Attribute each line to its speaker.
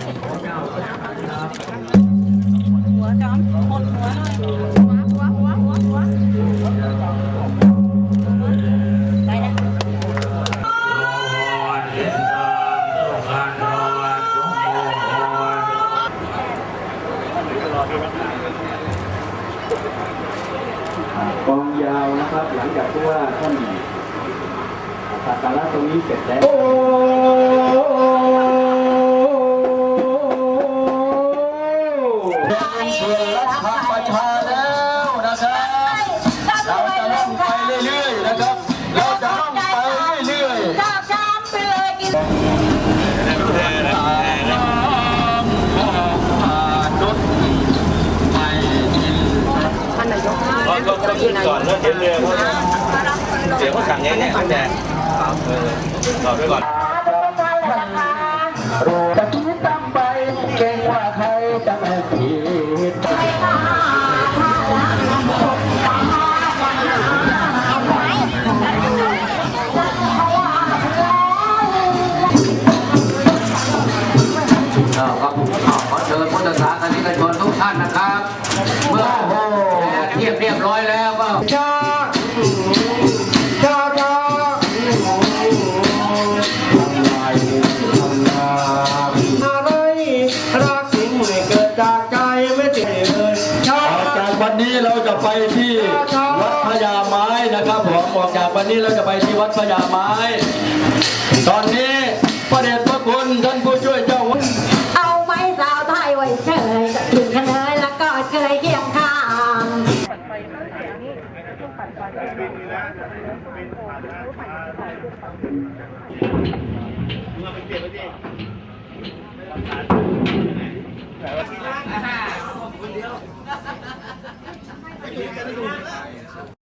Speaker 1: หัวจอมหดหัวหน่อยหัวหัวหัวหัวหัวไปนะ
Speaker 2: กองยาวนะครับ หลังจากที่ว่าท่านสักการะตรงนี้เสร็จแล้ว
Speaker 3: เพื่อรัฐประชาแล้วนะครับเราจะล่องไปเรื่อยๆนะครับ เราจะล่องไปเรื่อยๆ
Speaker 1: จ้าจ้ามไปเลยกิน
Speaker 4: ก็ก็ก็ขึ้นก่อนแล้วเห็นเรือเขาเดี๋ยวเขาสั่งไงเนี่ยตั้งแต่เออตอบไปก่อน
Speaker 3: รู้ตะกี้ตั้งไปเก่งว่าใครจะ
Speaker 5: ครับขอเชิญพุทธศาสนิกชนทุกท่านนะครับ เมื่อเทียบเรียบร้อยแล้วก็
Speaker 3: ชาชาชาอะไรรักสิ่งไม่เกิดจากใจไม่ติดเลยชาจากวันนี้เราจะไปที่วัดพญาไม้นะครับผมออกจากวันนี้เราจะไปที่วัดพญาไม้ ตอนนี้พระเดชพระคุณท่าน ผู้ช่วยเจ้าวัด
Speaker 1: เอาไม้สาวไทยไว้เฉยถึงคะเนยแล้วก็เคยเคียงข้าง
Speaker 4: เ